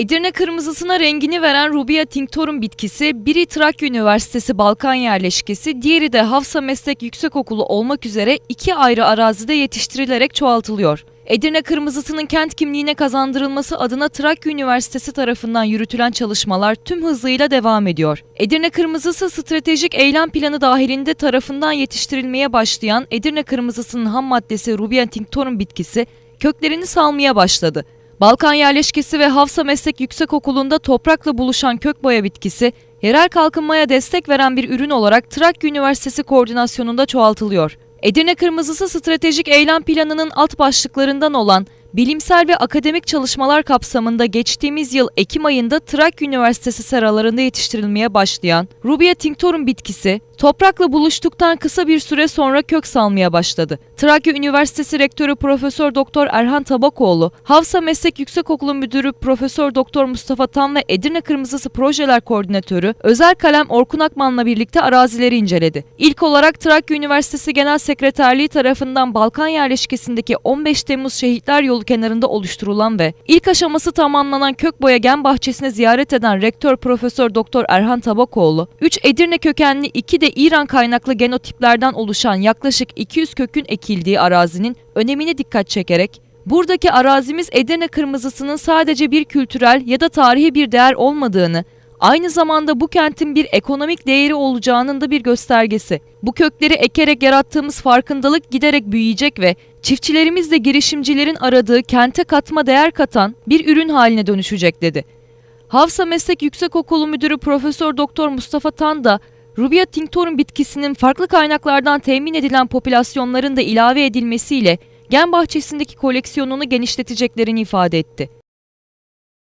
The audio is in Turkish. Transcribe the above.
Edirne kırmızısına rengini veren Rubia tinctorum bitkisi, biri Trakya Üniversitesi Balkan yerleşkesi, diğeri de Hafsa Meslek Yüksekokulu olmak üzere iki ayrı arazide yetiştirilerek çoğaltılıyor. Edirne kırmızısının kent kimliğine kazandırılması adına Trakya Üniversitesi tarafından yürütülen çalışmalar tüm hızıyla devam ediyor. Edirne kırmızısı stratejik eylem planı dahilinde tarafından yetiştirilmeye başlayan Edirne kırmızısının ham maddesi Rubia tinctorum bitkisi köklerini salmaya başladı. Balkan yerleşkesi ve Hafsa Meslek Yüksekokulu'nda toprakla buluşan kök boya bitkisi, yerel kalkınmaya destek veren bir ürün olarak Trakya Üniversitesi koordinasyonunda çoğaltılıyor. Edirne Kırmızısı Stratejik Eylem Planı'nın alt başlıklarından olan bilimsel ve akademik çalışmalar kapsamında geçtiğimiz yıl Ekim ayında Trakya Üniversitesi seralarında yetiştirilmeye başlayan Rubia tinctorum bitkisi, toprakla buluştuktan kısa bir süre sonra kök salmaya başladı. Trakya Üniversitesi Rektörü Profesör Doktor Erhan Tabakoğlu, Havsa Meslek Yüksekokulu Müdürü Profesör Doktor Mustafa Tam ve Edirne Kırmızısı Projeler Koordinatörü Özel Kalem Orkun Akman'la birlikte arazileri inceledi. İlk olarak Trakya Üniversitesi Genel Sekreterliği tarafından Balkan yerleşkesindeki 15 Temmuz Şehitler Yolu kenarında oluşturulan ve ilk aşaması tamamlanan Kökboya Gen Bahçesi'ni ziyaret eden Rektör Profesör Doktor Erhan Tabakoğlu, 3 Edirne kökenli 2 de İran kaynaklı genotiplerden oluşan yaklaşık 200 kökün ekildiği arazinin önemine dikkat çekerek buradaki arazimiz Edirne kırmızısının sadece bir kültürel ya da tarihi bir değer olmadığını, aynı zamanda bu kentin bir ekonomik değeri olacağının da bir göstergesi. Bu kökleri ekerek yarattığımız farkındalık giderek büyüyecek ve çiftçilerimizle girişimcilerin aradığı kente katma değer katan bir ürün haline dönüşecek dedi. Havsa Meslek Yüksekokulu Müdürü Profesör Doktor Mustafa Tan da Rubia tinctorum bitkisinin farklı kaynaklardan temin edilen popülasyonların da ilave edilmesiyle gen bahçesindeki koleksiyonunu genişleteceklerini ifade etti.